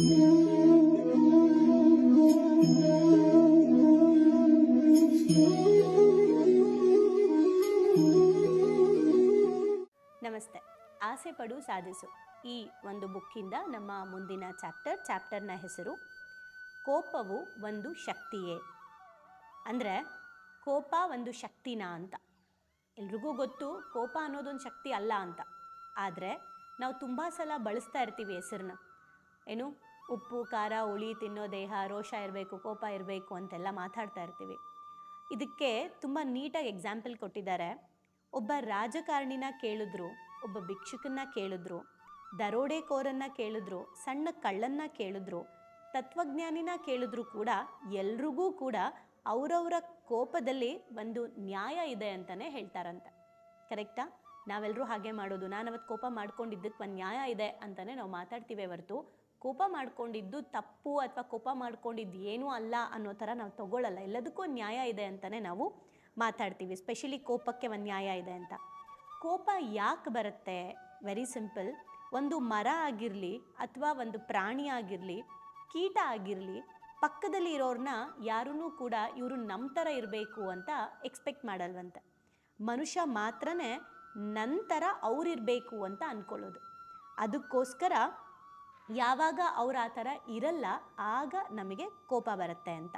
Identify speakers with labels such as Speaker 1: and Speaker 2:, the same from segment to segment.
Speaker 1: ನಮಸ್ತೆ. ಆಸೆ ಪಡು, ಸಾಧಿಸು. ಈ ಒಂದು ಬುಕ್ಕಿಂದ ನಮ್ಮ ಮುಂದಿನ ಚಾಪ್ಟರ್, ಚಾಪ್ಟರ್ನ ಹೆಸರು, ಕೋಪವು ಒಂದು ಶಕ್ತಿಯೇ? ಅಂದರೆ, ಕೋಪ ಒಂದು ಶಕ್ತಿನಾ ಅಂತ. ಎಲ್ರಿಗೂ ಗೊತ್ತು, ಕೋಪ ಅನ್ನೋದೊಂದು ಶಕ್ತಿ ಅಲ್ಲ ಅಂತ. ಆದರೆ, ನಾವು ತುಂಬ ಸಲ ಬಳಸ್ತಾ ಇರ್ತೀವಿ ಹೆಸರನ್ನ ಏನು? ಉಪ್ಪು, ಖಾರ, ಹುಳಿ ತಿನ್ನೋ ದೇಹ, ರೋಷ ಇರಬೇಕು, ಕೋಪ ಇರಬೇಕು ಅಂತೆಲ್ಲ ಮಾತಾಡ್ತಾ ಇರ್ತೀವಿ. ಇದಕ್ಕೆ ತುಂಬ ನೀಟಾಗಿ ಎಕ್ಸಾಂಪಲ್ ಕೊಟ್ಟಿದ್ದಾರೆ. ಒಬ್ಬ ರಾಜಕಾರಣಿನ ಕೇಳಿದ್ರು, ಒಬ್ಬ ಭಿಕ್ಷುಕನ್ನ ಕೇಳಿದ್ರು ದರೋಡೆಕೋರನ್ನ ಕೇಳಿದ್ರು, ಸಣ್ಣ ಕಳ್ಳನ್ನ ಕೇಳಿದ್ರು, ತತ್ವಜ್ಞಾನಿನ ಕೇಳಿದ್ರು ಕೂಡ ಎಲ್ರಿಗೂ ಕೂಡ ಅವರವರ ಕೋಪದಲ್ಲಿ ಒಂದು ನ್ಯಾಯ ಇದೆ ಅಂತಲೇ ಹೇಳ್ತಾರಂತೆ. ಕರೆಕ್ಟಾ? ನಾವೆಲ್ಲರೂ ಹಾಗೆ ಮಾಡೋದು. ನಾನು ಅವತ್ತು ಕೋಪ ಮಾಡ್ಕೊಂಡಿದ್ದಕ್ಕೆ ಒಂದು ನ್ಯಾಯ ಇದೆ ಅಂತಲೇ ನಾವು ಮಾತಾಡ್ತೀವಿ ಹೊರತು. ಕೋಪ ಮಾಡ್ಕೊಂಡಿದ್ದು ತಪ್ಪು ಅಥವಾ ಕೋಪ ಮಾಡ್ಕೊಂಡಿದ್ದು ಏನೂ ಅಲ್ಲ ಅನ್ನೋ ಥರ ನಾವು ತಗೊಳ್ಳಲ್ಲ ಎಲ್ಲದಕ್ಕೂ ನ್ಯಾಯ ಇದೆ ಅಂತಲೇ ನಾವು ಮಾತಾಡ್ತೀವಿ. ಸ್ಪೆಷಲಿ ಕೋಪಕ್ಕೆ ಒಂದು ನ್ಯಾಯ ಇದೆ ಅಂತ. ಕೋಪ ಯಾಕೆ ಬರುತ್ತೆ? ವೆರಿ ಸಿಂಪಲ್ ಒಂದು ಮರ ಆಗಿರಲಿ ಅಥವಾ ಒಂದು ಪ್ರಾಣಿ ಆಗಿರಲಿ, ಕೀಟ ಆಗಿರಲಿ, ಪಕ್ಕದಲ್ಲಿ ಇರೋರನ್ನ ಯಾರೂ ಕೂಡ ಇವರು ನಮ್ಮ ಥರ ಇರಬೇಕು ಅಂತ ಎಕ್ಸ್ಪೆಕ್ಟ್ ಮಾಡಲ್ವಂತೆ. ಮನುಷ್ಯ ಮಾತ್ರನೇ ನಂತರ ಅವ್ರಿರಬೇಕು ಅಂತ ಅಂದ್ಕೊಳ್ಳೋದು ಅದಕ್ಕೋಸ್ಕರ ಯಾವಾಗ ಅವ್ರು ಆ ಥರ ಇರಲ್ಲ, ಆಗ ನಮಗೆ ಕೋಪ ಬರುತ್ತೆ ಅಂತ.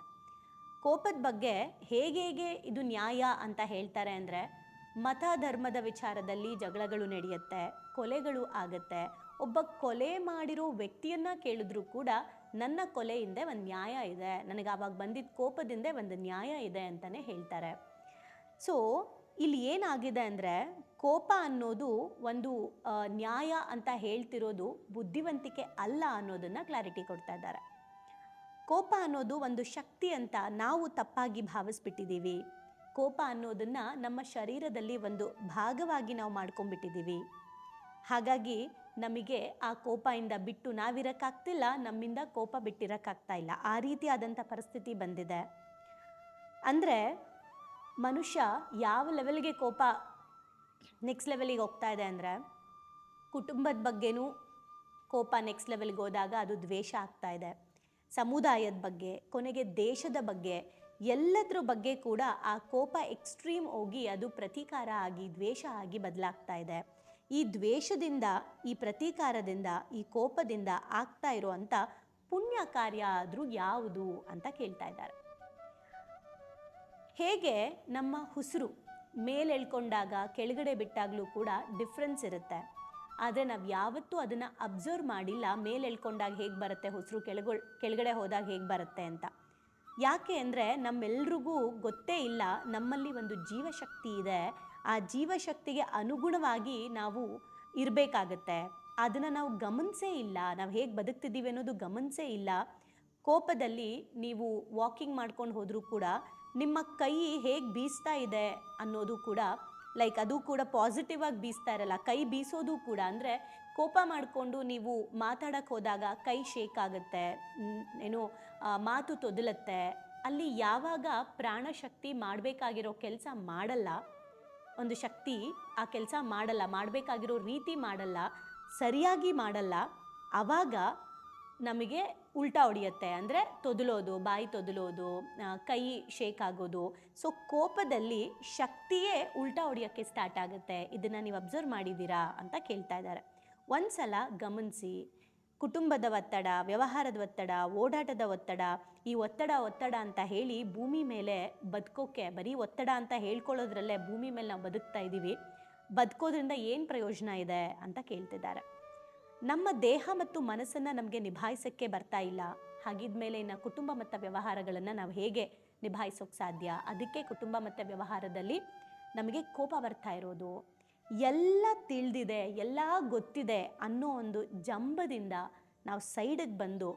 Speaker 1: ಕೋಪದ ಬಗ್ಗೆ ಹೇಗೆ ಹೇಗೆ ಇದು ನ್ಯಾಯ ಅಂತ ಹೇಳ್ತಾರೆ ಅಂದರೆ, ಮತ ಧರ್ಮದ ವಿಚಾರದಲ್ಲಿ ಜಗಳಗಳು ನಡೆಯುತ್ತೆ, ಕೊಲೆಗಳು ಆಗುತ್ತೆ. ಒಬ್ಬ ಕೊಲೆ ಮಾಡಿರೋ ವ್ಯಕ್ತಿಯನ್ನ ಕೇಳಿದ್ರು ಕೂಡ ನನ್ನ ಕೊಲೆ ಹಿಂದೆ ಒಂದು ನ್ಯಾಯ ಇದೆ. ನನಗೆ ಆವಾಗ ಬಂದಿದ್ದ ಕೋಪದಿಂದ ಒಂದು ನ್ಯಾಯ ಇದೆ ಅಂತಲೇ ಹೇಳ್ತಾರೆ. ಸೊ ಇಲ್ಲಿ ಏನಾಗಿದೆ ಅಂದರೆ ಕೋಪ ಅನ್ನೋದು ಒಂದು ನ್ಯಾಯ ಅಂತ ಹೇಳ್ತಿರೋದು ಬುದ್ಧಿವಂತಿಕೆ ಅಲ್ಲ ಅನ್ನೋದನ್ನು ಕ್ಲಾರಿಟಿ ಕೊಡ್ತಾ ಇದ್ದಾರೆ. ಕೋಪ ಅನ್ನೋದು ಒಂದು ಶಕ್ತಿ ಅಂತ ನಾವು ತಪ್ಪಾಗಿ ಭಾವಿಸ್ಬಿಟ್ಟಿದ್ದೀವಿ. ಕೋಪ ಅನ್ನೋದನ್ನು ನಮ್ಮ ಶರೀರದಲ್ಲಿ ಒಂದು ಭಾಗವಾಗಿ ನಾವು ಮಾಡ್ಕೊಂಡ್ಬಿಟ್ಟಿದ್ದೀವಿ. ಹಾಗಾಗಿ ನಮಗೆ ಆ ಕೋಪದಿಂದ ಬಿಟ್ಟು ನಾವಿರೋಕ್ಕಾಗ್ತಿಲ್ಲ, ನಮ್ಮಿಂದ ಕೋಪ ಬಿಟ್ಟಿರೋಕ್ಕಾಗ್ತಾ ಇಲ್ಲ. ಆ ರೀತಿಯಾದಂಥ ಪರಿಸ್ಥಿತಿ ಬಂದಿದೆ. ಅಂದರೆ ಮನುಷ್ಯ ಯಾವ ಲೆವೆಲ್ಗೆ ಕೋಪ ನೆಕ್ಸ್ಟ್ ಲೆವೆಲಿಗೆ ಹೋಗ್ತಾ ಇದೆ ಅಂದರೆ ಕುಟುಂಬದ ಬಗ್ಗೆನೂ ಕೋಪ ನೆಕ್ಸ್ಟ್ ಲೆವೆಲ್ಗೆ ಹೋದಾಗ ಅದು ದ್ವೇಷ ಆಗ್ತಾ ಇದೆ. ಸಮುದಾಯದ ಬಗ್ಗೆ, ಕೊನೆಗೆ ದೇಶದ ಬಗ್ಗೆ, ಎಲ್ಲದರ ಬಗ್ಗೆ ಕೂಡ ಆ ಕೋಪ ಎಕ್ಸ್ಟ್ರೀಮ್ ಹೋಗಿ ಅದು ಪ್ರತೀಕಾರ ಆಗಿ, ದ್ವೇಷ ಆಗಿ ಬದಲಾಗ್ತಾ ಇದೆ. ಈ ದ್ವೇಷದಿಂದ, ಈ ಪ್ರತೀಕಾರದಿಂದ, ಈ ಕೋಪದಿಂದ ಆಗ್ತಾ ಇರುವಂಥ ಪುಣ್ಯ ಕಾರ್ಯ ಆದರೂ ಯಾವುದು ಅಂತ ಕೇಳ್ತಾ ಇದ್ದಾರೆ. ಹೇಗೆ ನಮ್ಮ ಉಸಿರು ಮೇಲೆಳ್ಕೊಂಡಾಗ ಕೆಳಗಡೆ ಬಿಟ್ಟಾಗಲೂ ಕೂಡ ಡಿಫ್ರೆನ್ಸ್ ಇರುತ್ತೆ. ಆದರೆ ನಾವು ಯಾವತ್ತೂ ಅದನ್ನು ಅಬ್ಸರ್ವ್ ಮಾಡಿಲ್ಲ ಮೇಲೆ ಎಳ್ಕೊಂಡಾಗ ಹೇಗೆ ಬರುತ್ತೆ ಉಸಿರು ಕೆಳಗೊಳ್, ಕೆಳಗಡೆ ಹೋದಾಗ ಹೇಗೆ ಬರುತ್ತೆ ಅಂತ. ಯಾಕೆ ಅಂದರೆ ನಮ್ಮೆಲ್ರಿಗೂ ಗೊತ್ತೇ ಇಲ್ಲ, ನಮ್ಮಲ್ಲಿ ಒಂದು ಜೀವಶಕ್ತಿ ಇದೆ. ಆ ಜೀವಶಕ್ತಿಗೆ ಅನುಗುಣವಾಗಿ ನಾವು ಇರಬೇಕಾಗತ್ತೆ. ಅದನ್ನು ನಾವು ಗಮನಿಸೇ ಇಲ್ಲ. ನಾವು ಹೇಗೆ ಬದುಕ್ತಿದ್ದೀವಿ ಅನ್ನೋದು ಗಮನಿಸೇ ಇಲ್ಲ. ಕೋಪದಲ್ಲಿ ನೀವು ವಾಕಿಂಗ್ ಮಾಡ್ಕೊಂಡು ಹೋದರೂ ಕೂಡ ನಿಮ್ಮ ಕೈ ಹೇಗೆ ಬೀಸ್ತಾ ಇದೆ ಅನ್ನೋದು ಕೂಡ ಲೈಕ್ ಅದು ಕೂಡ ಪಾಸಿಟಿವ್ ಆಗಿ ಬೀಸ್ತಾ ಇರಲ್ಲ. ಕೈ ಬೀಸೋದು ಕೂಡ ಅಂದರೆ ಕೋಪ ಮಾಡಿಕೊಂಡು ನೀವು ಮಾತಾಡಕ್ಕೆ ಹೋದಾಗ ಕೈ ಶೇಕ್ ಆಗುತ್ತೆ ಏನು ಮಾತು ತೊದಲತ್ತೆ. ಅಲ್ಲಿ ಯಾವಾಗ ಪ್ರಾಣಶಕ್ತಿ ಮಾಡಬೇಕಾಗಿರೋ ಕೆಲಸ ಮಾಡಲ್ಲ, ಒಂದು ಶಕ್ತಿ ಆ ಕೆಲಸ ಮಾಡಲ್ಲ, ಮಾಡಬೇಕಾಗಿರೋ ರೀತಿ ಮಾಡಲ್ಲ, ಸರಿಯಾಗಿ ಮಾಡಲ್ಲ, ಆವಾಗ ನಮಗೆ ಉಲ್ಟಾ ಹೊಡೆಯುತ್ತೆ. ಅಂದರೆ ತೊದಲೋದು, ಬಾಯಿ ತೊದಲೋದು ಕೈ ಶೇಕ್ ಆಗೋದು. ಸೊ ಕೋಪದಲ್ಲಿ ಶಕ್ತಿಯೇ ಉಲ್ಟಾ ಹೊಡೆಯೋಕ್ಕೆ ಸ್ಟಾರ್ಟ್ ಆಗುತ್ತೆ. ಇದನ್ನು ನೀವು ಅಬ್ಸರ್ವ್ ಮಾಡಿದ್ದೀರಾ ಅಂತ ಕೇಳ್ತಾ ಇದ್ದಾರೆ. ಒಂದ್ಸಲ ಗಮನಿಸಿ. ಕುಟುಂಬದ ಒತ್ತಡ, ವ್ಯವಹಾರದ ಒತ್ತಡ, ಓಡಾಟದ ಒತ್ತಡ, ಈ ಒತ್ತಡ ಒತ್ತಡ ಅಂತ ಹೇಳಿ ಭೂಮಿ ಮೇಲೆ ಬದುಕೋಕ್ಕೆ ಬರೀ ಒತ್ತಡ ಅಂತ ಹೇಳ್ಕೊಳ್ಳೋದ್ರಲ್ಲೇ ಭೂಮಿ ಮೇಲೆ ನಾವು ಬದುಕ್ತಾ ಇದ್ದೀವಿ ಬದುಕೋದ್ರಿಂದ ಏನು ಪ್ರಯೋಜನ ಇದೆ ಅಂತ ಕೇಳ್ತಿದ್ದಾರೆ. ನಮ್ಮ ದೇಹ ಮತ್ತು ಮನಸ್ಸನ್ನು ನಮಗೆ ನಿಭಾಯಿಸೋಕ್ಕೆ ಬರ್ತಾ ಇಲ್ಲ. ಹಾಗಿದ್ಮೇಲೆ ಇನ್ನು ಕುಟುಂಬ ಮತ್ತು ವ್ಯವಹಾರಗಳನ್ನು ನಾವು ಹೇಗೆ ನಿಭಾಯಿಸೋಕ್ಕೆ ಸಾಧ್ಯ? ಅದಕ್ಕೆ ಕುಟುಂಬ ಮತ್ತು ವ್ಯವಹಾರದಲ್ಲಿ ನಮಗೆ ಕೋಪ ಬರ್ತಾ ಇರೋದು. ಎಲ್ಲ ತಿಳಿದಿದೆ, ಎಲ್ಲ ಗೊತ್ತಿದೆ ಅನ್ನೋ ಒಂದು ಜಂಬದಿಂದ ನಾವು ಸೈಡಿಗೆ ಬಂದು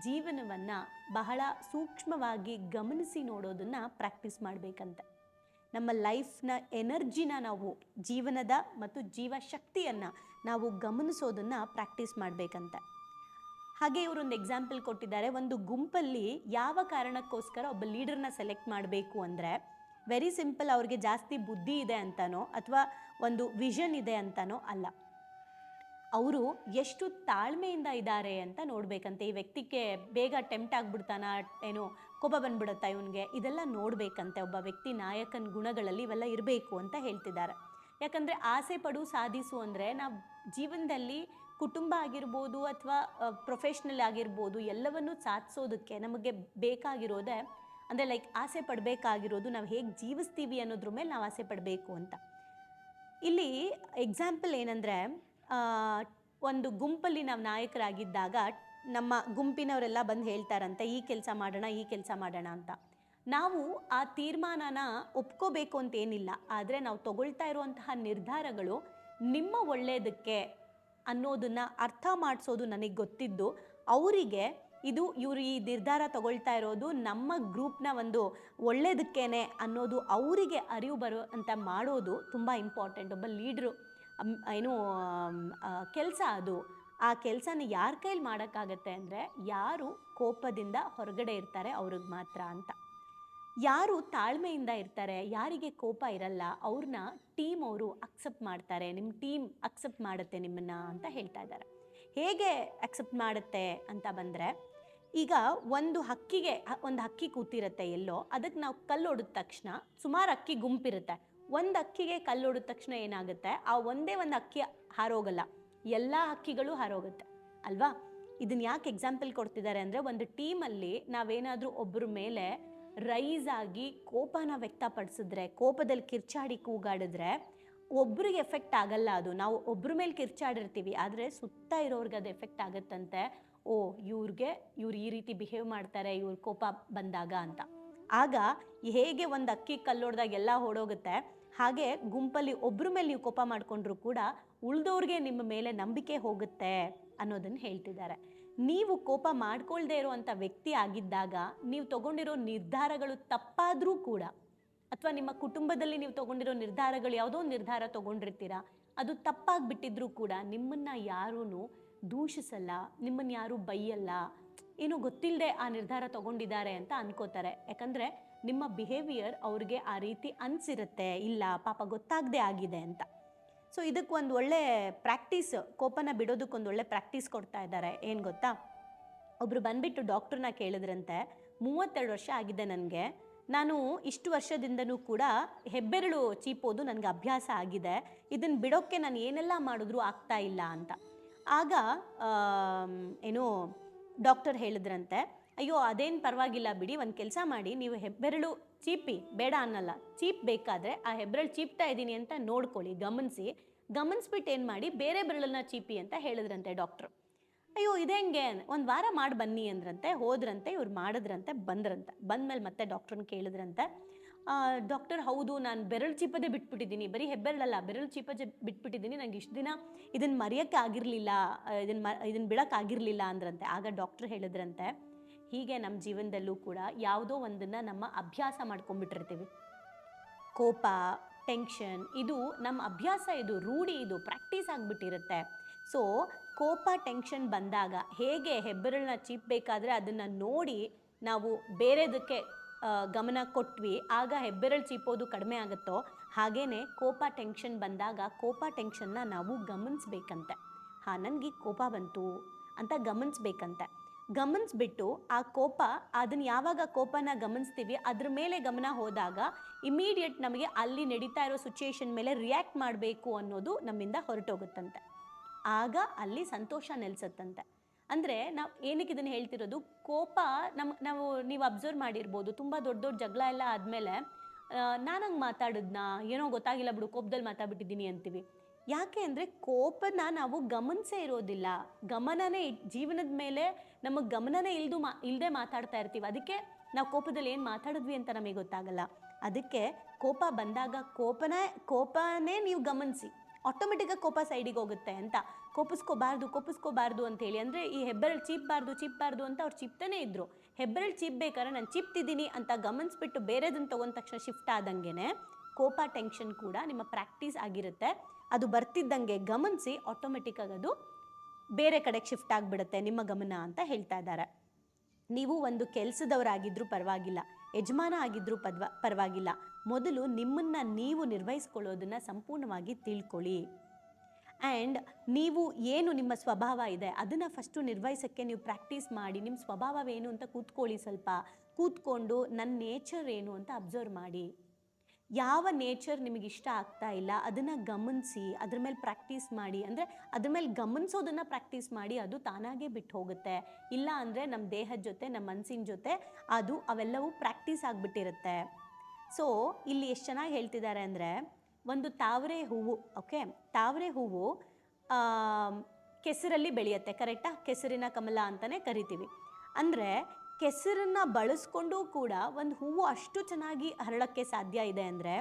Speaker 1: ಜೀವನವನ್ನು ಬಹಳ ಸೂಕ್ಷ್ಮವಾಗಿ ಗಮನಿಸಿ ನೋಡೋದನ್ನು ಪ್ರಾಕ್ಟೀಸ್ ಮಾಡಬೇಕಂತೆ. ನಮ್ಮ ಲೈಫ್ನ ಎನರ್ಜಿನ ನಾವು, ಜೀವನದ ಮತ್ತು ಜೀವಶಕ್ತಿಯನ್ನು ನಾವು ಗಮನಿಸೋದನ್ನು ಪ್ರಾಕ್ಟೀಸ್ ಮಾಡಬೇಕಂತ. ಹಾಗೆ ಇವರೊಂದು ಎಕ್ಸಾಂಪಲ್ ಕೊಟ್ಟಿದ್ದಾರೆ. ಒಂದು ಗುಂಪಲ್ಲಿ ಯಾವ ಕಾರಣಕ್ಕೋಸ್ಕರ ಒಬ್ಬ ಲೀಡರ್ನ ಸೆಲೆಕ್ಟ್ ಮಾಡಬೇಕು ಅಂದರೆ ವೆರಿ ಸಿಂಪಲ್ ಅವ್ರಿಗೆ ಜಾಸ್ತಿ ಬುದ್ಧಿ ಇದೆ ಅಂತನೋ ಅಥವಾ ಒಂದು ವಿಷನ್ ಇದೆ ಅಂತನೋ ಅಲ್ಲ. ಅವರು ಎಷ್ಟು ತಾಳ್ಮೆಯಿಂದ ಇದ್ದಾರೆ ಅಂತ ನೋಡಬೇಕಂತೆ. ಈ ವ್ಯಕ್ತಿಗೆ ಬೇಗ ಟೆಂಪ್ಟ್ ಆಗ್ಬಿಡ್ತಾನ, ಏನು ಕೋಪ ಬಂದ್ಬಿಡುತ್ತಾ ಇವನಿಗೆ. ಇದೆಲ್ಲ ನೋಡಬೇಕಂತೆ. ಒಬ್ಬ ವ್ಯಕ್ತಿ ನಾಯಕನ ಗುಣಗಳಲ್ಲಿ ಇವೆಲ್ಲ ಇರಬೇಕು ಅಂತ ಹೇಳ್ತಿದ್ದಾರೆ. ಯಾಕಂದರೆ ಆಸೆ ಪಡು ಸಾಧಿಸು ಅಂದರೆ ನಾವು ಜೀವನದಲ್ಲಿ ಕುಟುಂಬ ಆಗಿರ್ಬೋದು ಅಥವಾ ಪ್ರೊಫೆಷ್ನಲ್ ಆಗಿರ್ಬೋದು ಎಲ್ಲವನ್ನು ಸಾಧಿಸೋದಕ್ಕೆ ನಮಗೆ ಬೇಕಾಗಿರೋದೇ ಅಂದರೆ ಲೈಕ್ ಆಸೆ ಪಡಬೇಕಾಗಿರೋದು ನಾವು ಹೇಗೆ ಜೀವಿಸ್ತೀವಿ ಅನ್ನೋದ್ರ ಮೇಲೆ ನಾವು ಆಸೆ ಪಡಬೇಕು ಅಂತ. ಇಲ್ಲಿ ಎಕ್ಸಾಂಪಲ್ ಏನಂದರೆ ಒಂದು ಗುಂಪಲ್ಲಿ ನಾವು ನಾಯಕರಾಗಿದ್ದಾಗ ನಮ್ಮ ಗುಂಪಿನವರೆಲ್ಲ ಬಂದು ಹೇಳ್ತಾರಂತೆ, ಈ ಕೆಲಸ ಮಾಡೋಣ, ಈ ಕೆಲಸ ಮಾಡೋಣ ಅಂತ. ನಾವು ಆ ತೀರ್ಮಾನನ ಒಪ್ಕೋಬೇಕು ಅಂತ ಏನಿಲ್ಲ, ಆದರೆ ನಾವು ತಗೊಳ್ತಾ ಇರುವಂತಹ ನಿರ್ಧಾರಗಳು ನಿಮ್ಮ ಒಳ್ಳೆಯದಕ್ಕೆ ಅನ್ನೋದನ್ನು ಅರ್ಥ ಮಾಡಿಸೋದು ನನಗೆ ಗೊತ್ತಿದ್ದು, ಅವರಿಗೆ ಇದು ಇವರು ಈ ನಿರ್ಧಾರ ತಗೊಳ್ತಾ ಇರೋದು ನಮ್ಮ ಗ್ರೂಪ್ನ ಒಂದು ಒಳ್ಳೇದಕ್ಕೇನೆ ಅನ್ನೋದು ಅವರಿಗೆ ಅರಿವು ಬರೋ ಅಂತ ಮಾಡೋದು ತುಂಬ ಇಂಪಾರ್ಟೆಂಟ್. ಒಬ್ಬ ಲೀಡ್ರು ಏನು ಕೆಲಸ ಅದು. ಆ ಕೆಲಸನ ಯಾರ ಕೈಲಿ ಮಾಡೋಕ್ಕಾಗತ್ತೆ ಅಂದರೆ ಯಾರು ಕೋಪದಿಂದ ಹೊರಗಡೆ ಇರ್ತಾರೆ ಅವ್ರಿಗೆ ಮಾತ್ರ ಅಂತ. ಯಾರು ತಾಳ್ಮೆಯಿಂದ ಇರ್ತಾರೆ, ಯಾರಿಗೆ ಕೋಪ ಇರಲ್ಲ ಅವ್ರನ್ನ ಟೀಮ್ ಅವರು ಅಕ್ಸೆಪ್ಟ್ ಮಾಡ್ತಾರೆ ನಿಮ್ಮ ಟೀಮ್ ಅಕ್ಸೆಪ್ಟ್ ಮಾಡುತ್ತೆ ನಿಮ್ಮನ್ನ ಅಂತ ಹೇಳ್ತಾ ಇದ್ದಾರೆ. ಹೇಗೆ ಅಕ್ಸೆಪ್ಟ್ ಮಾಡುತ್ತೆ ಅಂತ ಬಂದರೆ, ಈಗ ಒಂದು ಹಕ್ಕಿಗೆ, ಒಂದು ಹಕ್ಕಿ ಕೂತಿರುತ್ತೆ ಎಲ್ಲೋ ಅದಕ್ಕೆ ನಾವು ಕಲ್ಲು ಹೊಡೆದ ತಕ್ಷಣ, ಸುಮಾರು ಅಕ್ಕಿ ಗುಂಪಿರುತ್ತೆ. ಒಂದು ಅಕ್ಕಿಗೆ ಕಲ್ಲು ಹೊಡೆದ ತಕ್ಷಣ ಏನಾಗುತ್ತೆ, ಆ ಒಂದೇ ಒಂದು ಅಕ್ಕಿ ಹಾರೋಗಲ್ಲ. ಎಲ್ಲ ಹಕ್ಕಿಗಳು ಹಾರೋಗುತ್ತೆ. ಅಲ್ವಾ? ಇದನ್ನ ಯಾಕೆ ಎಕ್ಸಾಂಪಲ್ ಕೊಡ್ತಿದ್ದಾರೆ ಅಂದರೆ ಒಂದು ಟೀಮಲ್ಲಿ ನಾವೇನಾದರೂ ಒಬ್ಬರ ಮೇಲೆ ರೈಸ್ ಆಗಿ ಕೋಪನ ವ್ಯಕ್ತಪಡಿಸಿದ್ರೆ, ಕೋಪದಲ್ಲಿ ಕಿರ್ಚಾಡಿ ಕೂಗಾಡಿದ್ರೆ ಒಬ್ರಿಗೆ ಎಫೆಕ್ಟ್ ಆಗಲ್ಲ ಅದು. ನಾವು ಒಬ್ರ ಮೇಲೆ ಕಿರ್ಚಾಡಿರ್ತೀವಿ, ಆದರೆ ಸುತ್ತ ಇರೋರ್ಗೆ ಅದು ಎಫೆಕ್ಟ್ ಆಗುತ್ತಂತೆ. ಓ, ಇವ್ರಿಗೆ ಇವ್ರು ಈ ರೀತಿ ಬಿಹೇವ್ ಮಾಡ್ತಾರೆ, ಇವ್ರ ಕೋಪ ಬಂದಾಗ ಅಂತ. ಆಗ ಹೇಗೆ ಒಂದು ಅಕ್ಕಿ ಕಲ್ಲೊಡ್ದಾಗ ಎಲ್ಲ ಹೊಡೋಗುತ್ತೆ ಹಾಗೆ ಗುಂಪಲ್ಲಿ ಒಬ್ಬರ ಮೇಲೆ ನೀವು ಕೋಪ ಮಾಡಿಕೊಂಡ್ರು ಕೂಡ ಉಳಿದವ್ರಿಗೆ ನಿಮ್ಮ ಮೇಲೆ ನಂಬಿಕೆ ಹೋಗುತ್ತೆ ಅನ್ನೋದನ್ನು ಹೇಳ್ತಿದ್ದಾರೆ. ನೀವು ಕೋಪ ಮಾಡ್ಕೊಳ್ದೇ ಇರುವಂಥ ವ್ಯಕ್ತಿ ಆಗಿದ್ದಾಗ ನೀವು ತಗೊಂಡಿರೋ ನಿರ್ಧಾರಗಳು ತಪ್ಪಾದರೂ ಕೂಡ ಅಥವಾ ನಿಮ್ಮ ಕುಟುಂಬದಲ್ಲಿ ನೀವು ತಗೊಂಡಿರೋ ನಿರ್ಧಾರಗಳು ಯಾವುದೋ ನಿರ್ಧಾರ ತಗೊಂಡಿರ್ತೀರಾ, ಅದು ತಪ್ಪಾಗ್ಬಿಟ್ಟಿದ್ರೂ ಕೂಡ ನಿಮ್ಮನ್ನು ಯಾರೂ ದೂಷಿಸಲ್ಲ, ನಿಮ್ಮನ್ನು ಯಾರೂ ಬೈಯಲ್ಲ, ಏನೂ ಗೊತ್ತಿಲ್ಲದೆ ಆ ನಿರ್ಧಾರ ತಗೊಂಡಿದ್ದಾರೆ ಅಂತ ಅನ್ಕೋತಾರೆ. ಯಾಕಂದ್ರೆ ನಿಮ್ಮ ಬಿಹೇವಿಯರ್ ಅವ್ರಿಗೆ ಆ ರೀತಿ ಅನಿಸಿರುತ್ತೆ, ಇಲ್ಲ ಪಾಪ ಗೊತ್ತಾಗದೆ ಆಗಿದೆ ಅಂತ. ಸೊ ಇದಕ್ಕೆ ಒಂದು ಒಳ್ಳೆ ಪ್ರಾಕ್ಟೀಸ್ ಕೋಪನ ಬಿಡೋದಕ್ಕೊಂದು ಒಳ್ಳೆ ಪ್ರಾಕ್ಟೀಸ್ ಕೊಡ್ತಾ ಇದ್ದಾರೆ. ಏನು ಗೊತ್ತಾ? ಒಬ್ಬರು ಬಂದ್ಬಿಟ್ಟು ಡಾಕ್ಟ್ರನ್ನ ಕೇಳಿದ್ರಂತೆ, ಮೂವತ್ತೆರಡು ವರ್ಷ ಆಗಿದೆ ನನಗೆ. ನಾನು ಇಷ್ಟು ವರ್ಷದಿಂದನೂ ಕೂಡ ಹೆಬ್ಬೆರಳು ಚೀಪೋದು ನನಗೆ ಅಭ್ಯಾಸ ಆಗಿದೆ. ಇದನ್ನು ಬಿಡೋಕ್ಕೆ ನಾನು ಏನೆಲ್ಲ ಮಾಡಿದ್ರೂ ಆಗ್ತಾ ಇಲ್ಲ ಅಂತ. ಆಗ ಏನು ಡಾಕ್ಟರ್ ಹೇಳಿದ್ರಂತೆ ಅಯ್ಯೋ, ಅದೇನು ಪರವಾಗಿಲ್ಲ ಬಿಡಿ, ಒಂದು ಕೆಲಸ ಮಾಡಿ, ನೀವು ಹೆಬ್ಬೆರಳು ಚೀಪಿ, ಬೇಡ ಅನ್ನಲ್ಲ, ಚೀಪ್ ಬೇಕಾದರೆ ಆ ಹೆಬ್ಬೆರಳು ಚೀಪ್ತಾ ಇದ್ದೀನಿ ಅಂತ ನೋಡ್ಕೊಳ್ಳಿ, ಗಮನಿಸಿ. ಗಮನಿಸ್ಬಿಟ್ಟು ಏನು ಮಾಡಿ, ಬೇರೆ ಬೆರಳನ್ನ ಚೀಪಿ ಅಂತ ಹೇಳಿದ್ರಂತೆ ಡಾಕ್ಟ್ರು. ಅಯ್ಯೋ ಇದೆಂಗೆ ಒಂದು ವಾರ ಮಾಡಿ ಬನ್ನಿ ಅಂದ್ರಂತೆ, ಹೋದ್ರಂತೆ, ಇವ್ರು ಮಾಡಿದ್ರಂತೆ, ಬಂದ್ರಂತೆ. ಬಂದ್ಮೇಲೆ ಮತ್ತೆ ಡಾಕ್ಟ್ರನ್ನ ಕೇಳಿದ್ರಂತೆ. ಡಾಕ್ಟರ್, ಹೌದು, ನಾನು ಬೆರಳು ಚೀಪದೇ ಬಿಟ್ಬಿಟ್ಟಿದ್ದೀನಿ, ಬರೀ ಹೆಬ್ಬೆರಳಲ್ಲ, ಬೆರಳು ಚೀಪದೇ ಬಿಟ್ಬಿಟ್ಟಿದ್ದೀನಿ, ನಂಗೆ ಇಷ್ಟು ದಿನ ಇದನ್ನು ಮರೆಯೋಕ್ಕೆ ಆಗಿರಲಿಲ್ಲ ಇದನ್ನು ಮ ಇದನ್ನು ಬಿಡೋಕ್ಕಾಗಿರಲಿಲ್ಲ ಅಂದ್ರಂತೆ. ಆಗ ಡಾಕ್ಟ್ರ್ ಹೇಳಿದ್ರಂತೆ ಹೀಗೆ ನಮ್ಮ ಜೀವನದಲ್ಲೂ ಕೂಡ ಯಾವುದೋ ಒಂದನ್ನು ನಮ್ಮ ಅಭ್ಯಾಸ ಮಾಡ್ಕೊಂಡ್ಬಿಟ್ಟಿರ್ತೀವಿ. ಕೋಪ ಟೆನ್ಷನ್ ಇದು ನಮ್ಮ ಅಭ್ಯಾಸ, ಇದು ರೂಢಿ, ಇದು ಪ್ರಾಕ್ಟೀಸ್ ಆಗಿಬಿಟ್ಟಿರುತ್ತೆ. ಸೊ ಕೋಪ ಟೆನ್ಷನ್ ಬಂದಾಗ ಹೇಗೆ ಹೆಬ್ಬೆರಳನ್ನ ಚೀಪ್ಬೇಕಾದ್ರೆ ಅದನ್ನು ನೋಡಿ ನಾವು ಬೇರೆದಕ್ಕೆ ಗಮನ ಕೊಟ್ವಿ, ಆಗ ಹೆಬ್ಬೆರಳು ಚೀಪೋದು ಕಡಿಮೆ ಆಗುತ್ತೋ ಹಾಗೇ ಕೋಪ ಟೆನ್ಷನ್ ಬಂದಾಗ ಕೋಪ ಟೆನ್ಷನ್ನ ನಾವು ಗಮನಿಸ್ಬೇಕಂತೆ. ಹಾಂ, ನನಗೆ ಕೋಪ ಬಂತು ಅಂತ ಗಮನಿಸ್ಬೇಕಂತೆ. ಗಮನಿಸ್ಬಿಟ್ಟು ಆ ಕೋಪ, ಅದನ್ನ ಯಾವಾಗ ಕೋಪನ ಗಮನಿಸ್ತೀವಿ, ಅದ್ರ ಮೇಲೆ ಗಮನ ಹೋದಾಗ ಇಮಿಡಿಯೇಟ್ ನಮಗೆ ಅಲ್ಲಿ ನಡೀತಾ ಇರೋ ಸಿಚುಯೇಷನ್ ಮೇಲೆ ರಿಯಾಕ್ಟ್ ಮಾಡಬೇಕು ಅನ್ನೋದು ನಮ್ಮಿಂದ ಹೊರಟೋಗುತ್ತಂತೆ. ಆಗ ಅಲ್ಲಿ ಸಂತೋಷ ನೆಲೆಸುತ್ತಂತೆ. ಅಂದರೆ ನಾವು ಏನಕ್ಕೆ ಇದನ್ನು ಹೇಳ್ತಿರೋದು? ಕೋಪ ನಮ್ಮ ನಾವು, ನೀವು ಅಬ್ಸರ್ವ್ ಮಾಡಿರ್ಬೋದು, ತುಂಬ ದೊಡ್ಡ ದೊಡ್ಡ ಜಗಳ ಎಲ್ಲ ಆದಮೇಲೆ ನಾನು ಹಂಗೆ ಮಾತಾಡಿದ್ನಾ? ಏನೋ ಗೊತ್ತಾಗಿಲ್ಲ ಬಿಡು ಕೋಪದಲ್ಲಿ ಮಾತಾಡ್ಬಿಟ್ಟಿದ್ದೀನಿ ಅಂತೀವಿ. ಯಾಕೆ ಅಂದರೆ ಕೋಪನ ನಾವು ಗಮನಿಸೇ ಇರೋದಿಲ್ಲ. ಗಮನನೇ ಜೀವನದ ಮೇಲೆ ನಮಗೆ ಗಮನನೇ ಇಲ್ದು ಮಾ ಇಲ್ಲದೆ ಮಾತಾಡ್ತಾ ಇರ್ತೀವಿ. ಅದಕ್ಕೆ ನಾವು ಕೋಪದಲ್ಲಿ ಏನು ಮಾತಾಡಿದ್ವಿ ಅಂತ ನಮಗೆ ಗೊತ್ತಾಗಲ್ಲ. ಅದಕ್ಕೆ ಕೋಪ ಬಂದಾಗ ಕೋಪನ, ಕೋಪನೇ ನೀವು ಗಮನಿಸಿ. ಆಟೋಮೆಟಿಕ್ಕಾಗಿ ಕೋಪ ಸೈಡಿಗೆ ಹೋಗುತ್ತೆ ಅಂತ. ಕೋಪಿಸ್ಕೋಬಾರ್ದು ಕೋಪಿಸ್ಕೋಬಾರ್ದು ಅಂತ ಹೇಳಿ. ಅಂದರೆ ಈ ಹೆಬ್ಬೆರಳು ಚೀಪ್ಬಾರ್ದು ಚೀಪ್ಬಾರ್ದು ಅಂತ ಅವ್ರು ಚಿಪ್ತಾನೆ ಇದ್ದರು ಹೆಬ್ಬೆರಳು ಚೀಪ್ಬೇಕಾದ್ರೆ ನಾನು ಚಿಪ್ತಿದ್ದೀನಿ ಅಂತ ಗಮನಿಸ್ಬಿಟ್ಟು ಬೇರೆದನ್ನು ತೊಗೊಂಡ ತಕ್ಷಣ ಶಿಫ್ಟ್ ಆದಂಗೆ ಕೋಪ, ಟೆನ್ಷನ್ ಕೂಡ ನಿಮ್ಮ ಪ್ರಾಕ್ಟೀಸ್ ಆಗಿರುತ್ತೆ. ಅದು ಬರ್ತಿದ್ದಂಗೆ ಗಮನಿಸಿ ಆಟೋಮೆಟಿಕ್ಕಾಗಿ ಅದು ಬೇರೆ ಕಡೆಗೆ ಶಿಫ್ಟ್ ಆಗಿಬಿಡುತ್ತೆ, ನಿಮ್ಮ ಗಮನ ಅಂತ ಹೇಳ್ತಾ ಇದ್ದಾರೆ. ನೀವು ಒಂದು ಕೆಲಸದವರಾಗಿದ್ದರೂ ಪರವಾಗಿಲ್ಲ, ಯಜಮಾನ ಆಗಿದ್ದರೂ ಪದ್ವ, ಪರವಾಗಿಲ್ಲ. ಮೊದಲು ನಿಮ್ಮನ್ನು ನೀವು ನಿರ್ವಹಿಸ್ಕೊಳ್ಳೋದನ್ನು ಸಂಪೂರ್ಣವಾಗಿ ತಿಳ್ಕೊಳ್ಳಿ. ಆ್ಯಂಡ್ ನೀವು ಏನು ನಿಮ್ಮ ಸ್ವಭಾವ ಇದೆ, ಅದನ್ನು ಫಸ್ಟು ನಿರ್ವಹಿಸೋಕ್ಕೆ ನೀವು ಪ್ರಾಕ್ಟೀಸ್ ಮಾಡಿ, ನಿಮ್ಮ ಸ್ವಭಾವವೇನು ಅಂತ ಕೂತ್ಕೊಳ್ಳಿ ಸ್ವಲ್ಪ. ಕೂತ್ಕೊಂಡು, ನನ್ನ ನೇಚರ್ ಏನು ಅಂತ ಅಬ್ಸರ್ವ್ ಮಾಡಿ. ಯಾವ ನೇಚರ್ ನಿಮಗೆ ಇಷ್ಟ ಆಗ್ತಾ ಇಲ್ಲ, ಅದನ್ನು ಗಮನಿಸಿ, ಅದ್ರ ಮೇಲೆ ಪ್ರಾಕ್ಟೀಸ್ ಮಾಡಿ, ಅಂದರೆ ಅದ್ರ ಮೇಲೆ ಗಮನಿಸೋದನ್ನು ಪ್ರಾಕ್ಟೀಸ್ ಮಾಡಿ ಅದು ತಾನಾಗೇ ಬಿಟ್ಟು ಹೋಗುತ್ತೆ. ಇಲ್ಲ ಅಂದರೆ ನಮ್ಮ ದೇಹದ ಜೊತೆ ನಮ್ಮ ಮನಸ್ಸಿನ ಜೊತೆ ಅದು ಅವೆಲ್ಲವೂ ಪ್ರಾಕ್ಟೀಸ್ ಆಗಿಬಿಟ್ಟಿರುತ್ತೆ. ಸೊ ಇಲ್ಲಿ ಎಷ್ಟು ಚೆನ್ನಾಗಿ ಹೇಳ್ತಿದ್ದಾರೆ ಅಂದರೆ, ಒಂದು ತಾವರೆ ಹೂವು ಓಕೆ ತಾವರೆ ಹೂವು ಕೆಸರಲ್ಲಿ ಬೆಳೆಯುತ್ತೆ ಕರೆಕ್ಟಾ ಕೆಸರಿನ ಕಮಲ ಅಂತಲೇ ಕರಿತೀವಿ. ಅಂದರೆ ಕೆಸರನ್ನ ಬಳಸ್ಕೊಂಡು ಕೂಡ ಒಂದು ಹೂವು ಅಷ್ಟು ಚೆನ್ನಾಗಿ ಹರಳಕ್ಕೆ ಸಾಧ್ಯ ಇದೆ ಅಂದರೆ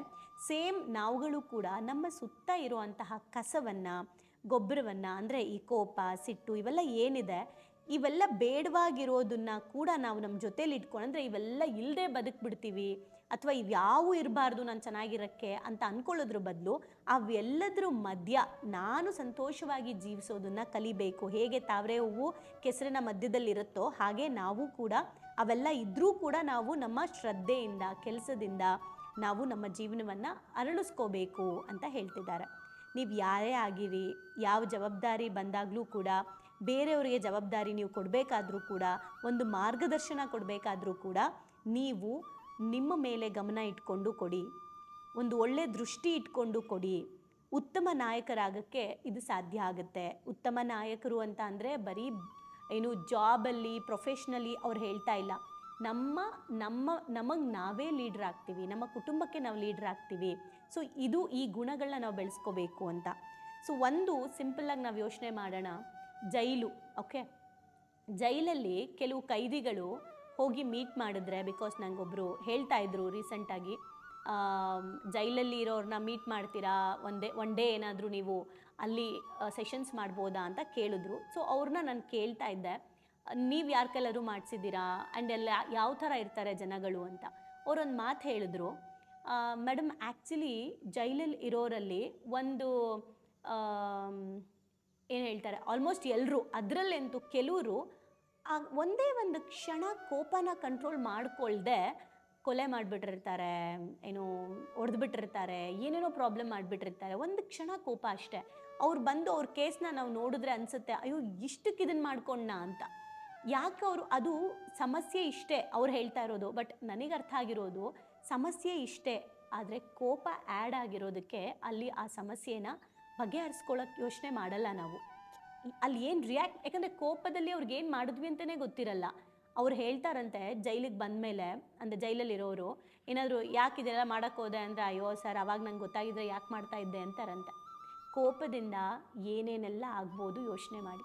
Speaker 1: ಸೇಮ್ ನಾವುಗಳು ಕೂಡ ನಮ್ಮ ಸುತ್ತ ಇರುವಂತಹ ಕಸವನ್ನು, ಗೊಬ್ಬರವನ್ನು ಅಂದರೆ ಈ ಕೋಪ, ಸಿಟ್ಟು ಇವೆಲ್ಲ ಏನಿದೆ, ಇವೆಲ್ಲ ಬೇಡವಾಗಿರೋದನ್ನು ಕೂಡ ನಾವು ನಮ್ಮ ಜೊತೇಲಿ ಇಟ್ಕೊಂಡು ಅಂದರೆ ಇವೆಲ್ಲ ಇಲ್ಲದೆ ಬದುಕ್ಬಿಡ್ತೀವಿ. ಅಥವಾ ಇವ್ಯಾವು ಇರಬಾರ್ದು ನಾನು ಚೆನ್ನಾಗಿರೋಕ್ಕೆ ಅಂತ ಅಂದ್ಕೊಳ್ಳೋದ್ರ ಬದಲು ಅವೆಲ್ಲದ್ರ ಮಧ್ಯ ನಾನು ಸಂತೋಷವಾಗಿ ಜೀವಿಸೋದನ್ನು ಕಲಿಬೇಕು. ಹೇಗೆ ತಾವರೆ ಹೂವು ಕೆಸರಿನ ಮಧ್ಯದಲ್ಲಿರುತ್ತೋ ಹಾಗೆ ನಾವು ಕೂಡ, ಅವೆಲ್ಲ ಇದ್ದರೂ ಕೂಡ ನಾವು ನಮ್ಮ ಶ್ರದ್ಧೆಯಿಂದ, ಕೆಲಸದಿಂದ ನಾವು ನಮ್ಮ ಜೀವನವನ್ನು ಅರಳಿಸ್ಕೋಬೇಕು ಅಂತ ಹೇಳ್ತಿದ್ದಾರೆ. ನೀವು ಯಾರೇ ಆಗಿರಿ, ಯಾವ ಜವಾಬ್ದಾರಿ ಬಂದಾಗಲೂ ಕೂಡ, ಬೇರೆಯವರಿಗೆ ಜವಾಬ್ದಾರಿ ನೀವು ಕೊಡಬೇಕಾದ್ರೂ ಕೂಡ, ಒಂದು ಮಾರ್ಗದರ್ಶನ ಕೊಡಬೇಕಾದ್ರೂ ಕೂಡ, ನೀವು ನಿಮ್ಮ ಮೇಲೆ ಗಮನ ಇಟ್ಕೊಂಡು ಕೊಡಿ. ಒಂದು ಒಳ್ಳೆ ದೃಷ್ಟಿ ಇಟ್ಕೊಂಡು ಕೊಡಿ. ಉತ್ತಮ ನಾಯಕರಾಗಕ್ಕೆ ಇದು ಸಾಧ್ಯ ಆಗುತ್ತೆ. ಉತ್ತಮ ನಾಯಕರು ಅಂತ ಅಂದರೆ ಬರೀ ಏನು ಜಾಬಲ್ಲಿ ಪ್ರೊಫೆಷ್ನಲಿ ಅವ್ರು ಹೇಳ್ತಾ ಇಲ್ಲ. ನಮ್ಮ ನಮ್ಮ, ನಮಗೆ ನಾವೇ ಲೀಡ್ರ್ ಆಗ್ತೀವಿ. ನಮ್ಮ ಕುಟುಂಬಕ್ಕೆ ನಾವು ಲೀಡ್ರ್ ಆಗ್ತೀವಿ. ಸೊ ಇದು ಈ ಗುಣಗಳನ್ನ ನಾವು ಬೆಳೆಸ್ಕೋಬೇಕು ಅಂತ. ಸೊ ಒಂದು ಸಿಂಪಲ್ಲಾಗಿ ನಾವು ಯೋಚನೆ ಮಾಡೋಣ. ಜೈಲು ಓಕೆ ಜೈಲಲ್ಲಿ ಕೆಲವು ಕೈದಿಗಳು ಹೋಗಿ ಮೀಟ್ ಮಾಡಿದ್ರೆ ಬಿಕಾಸ್ ಒಬ್ರು ಹೇಳ್ತಾ ಇದ್ರು ರೀಸೆಂಟಾಗಿ ಜೈಲಲ್ಲಿ ಇರೋರನ್ನ ಮೀಟ್ ಮಾಡ್ತೀರಾ, ಒಂದೇ ಒನ್ ಡೇ ಏನಾದರೂ ನೀವು ಅಲ್ಲಿ ಸೆಷನ್ಸ್ ಮಾಡ್ಬೋದಾ ಅಂತ ಕೇಳಿದ್ರು. ಸೊ ಅವ್ರನ್ನ ನಾನು ಕೇಳ್ತಾ ಇದ್ದೆ. ನೀವು ಯಾರ ಕೈಲಾದ್ರು ಮಾಡಿಸಿದ್ದೀರಾ? ಆ್ಯಂಡ್ ಎಲ್ಲ ಯಾವ ಥರ ಇರ್ತಾರೆ ಜನಗಳು ಅಂತ. ಅವರೊಂದು ಮಾತು ಹೇಳಿದ್ರು. ಮೇಡಮ್ ಆ್ಯಕ್ಚುಲಿ ಜೈಲಲ್ಲಿ ಇರೋರಲ್ಲಿ ಒಂದು ಏನು ಹೇಳ್ತಾರೆ ಆಲ್ಮೋಸ್ಟ್ ಎಲ್ಲರೂ ಅದರಲ್ಲಂತೂ ಕೆಲವರು ಆ ಒಂದೇ ಒಂದು ಕ್ಷಣ ಕೋಪನ ಕಂಟ್ರೋಲ್ ಮಾಡ್ಕೊಳ್ದೆ ಕೊಲೆ ಮಾಡಿಬಿಟ್ಟಿರ್ತಾರೆ, ಏನು ಹೊಡೆದ್ಬಿಟ್ಟಿರ್ತಾರೆ ಏನೇನೋ ಪ್ರಾಬ್ಲಮ್ ಮಾಡಿಬಿಟ್ಟಿರ್ತಾರೆ. ಒಂದು ಕ್ಷಣ ಕೋಪ ಅಷ್ಟೇ. ಅವ್ರು ಬಂದು ಅವ್ರ ಕೇಸ್ನ ನಾವು ನೋಡಿದ್ರೆ ಅನಿಸುತ್ತೆ, ಅಯ್ಯೋ ಇಷ್ಟಕ್ಕೆ ಇದನ್ನು ಮಾಡ್ಕೊಂಡ ಅಂತ. ಯಾಕೆ ಅವರು, ಅದು ಸಮಸ್ಯೆ ಇಷ್ಟೇ ಅವ್ರು ಹೇಳ್ತಾ ಇರೋದು, ಬಟ್ ನನಗೆ ಅರ್ಥ ಆಗಿರೋದು ಸಮಸ್ಯೆ ಇಷ್ಟೇ. ಆದರೆ ಕೋಪ ಆ್ಯಡ್ ಆಗಿರೋದಕ್ಕೆ ಅಲ್ಲಿ ಆ ಸಮಸ್ಯೆನ ಬಗೆಹರಿಸ್ಕೊಳ್ಳೋಕೆ ಯೋಚನೆ ಮಾಡಲ್ಲ ನಾವು. ಅಲ್ಲಿ ಏನು ರಿಯಾಕ್ಟ್ ಯಾಕಂದರೆ ಕೋಪದಲ್ಲಿ ಅವ್ರಿಗೆ ಏನು ಮಾಡಿದ್ವಿ ಅಂತಲೇ ಗೊತ್ತಿರಲ್ಲ. ಅವ್ರು ಹೇಳ್ತಾರಂತೆ, ಜೈಲಿಗೆ ಬಂದ ಮೇಲೆ ಅಂದರೆ ಜೈಲಲ್ಲಿರೋರು, ಏನಾದರೂ ಯಾಕೆ ಇದೆಲ್ಲ ಮಾಡೋಕ್ಕೆ ಹೋದೆ ಅಂದರೆ, ಅಯ್ಯೋ ಸರ್, ಅವಾಗ ನಂಗೆ ಗೊತ್ತಾಗಿದ್ರೆ ಯಾಕೆ ಮಾಡ್ತಾ ಇದ್ದೆ? ಅಂತಾರಂತೆ. ಕೋಪದಿಂದ ಏನೇನೆಲ್ಲ ಆಗ್ಬೋದು ಯೋಚನೆ ಮಾಡಿ.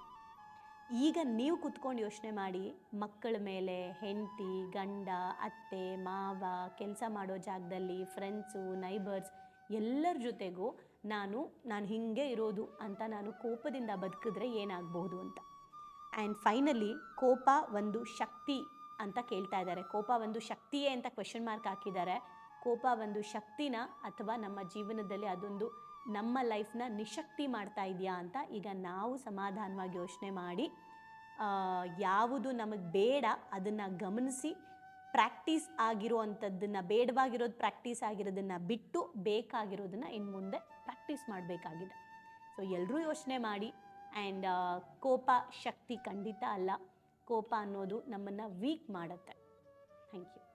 Speaker 1: ಈಗ ನೀವು ಕುತ್ಕೊಂಡು ಯೋಚನೆ ಮಾಡಿ, ಮಕ್ಕಳ ಮೇಲೆ ಹೆಂಡತಿ, ಗಂಡ, ಅತ್ತೆ, ಮಾವ, ಕೆಲಸ ಮಾಡೋ ಜಾಗದಲ್ಲಿ ಫ್ರೆಂಡ್ಸು ನೈಬರ್ಸ್ ಎಲ್ಲರ ಜೊತೆಗೂ ನಾನು ನಾನು ಹಿಂಗೆ ಇರೋದು ಅಂತ ನಾನು ಕೋಪದಿಂದ ಬದುಕಿದ್ರೆ ಏನಾಗಬಹುದು ಅಂತ. ಆ್ಯಂಡ್ ಫೈನಲಿ ಕೋಪ ಒಂದು ಶಕ್ತಿ ಅಂತ ಕೇಳ್ತಾ ಇದ್ದಾರೆ. ಕೋಪ ಒಂದು ಶಕ್ತಿಯೇ ಅಂತ ಕ್ವೆಶನ್ ಮಾರ್ಕ್ ಹಾಕಿದ್ದಾರೆ. ಕೋಪ ಒಂದು ಶಕ್ತಿನ ಅಥವಾ ನಮ್ಮ ಜೀವನದಲ್ಲಿ ಅದೊಂದು ನಮ್ಮ ಲೈಫ್ನ ನಿಶಕ್ತಿ ಮಾಡ್ತಾ ಇದೆಯಾ ಅಂತ ಈಗ ನಾವು ಸಮಾಧಾನವಾಗಿ ಯೋಚನೆ ಮಾಡಿ ಯಾವುದು ನಮಗೆ ಬೇಡ ಅದನ್ನು ಗಮನಿಸಿ ಪ್ರಾಕ್ಟೀಸ್ ಆಗಿರುವಂಥದ್ದನ್ನು, ಬೇಡವಾಗಿರೋದು ಪ್ರಾಕ್ಟೀಸ್ ಆಗಿರೋದನ್ನು ಬಿಟ್ಟು ಬೇಕಾಗಿರೋದನ್ನು ಇನ್ನು ಮುಂದೆ ಪ್ರಾಕ್ಟೀಸ್ ಮಾಡಬೇಕಾಗಿದೆ. ಸೊ ಎಲ್ಲರೂ ಯೋಚನೆ ಮಾಡಿ. ಆ್ಯಂಡ್ ಕೋಪ ಶಕ್ತಿ ಖಂಡಿತ ಅಲ್ಲ. ಕೋಪ ಅನ್ನೋದು ನಮ್ಮನ್ನು ವೀಕ್ ಮಾಡುತ್ತೆ. Thank you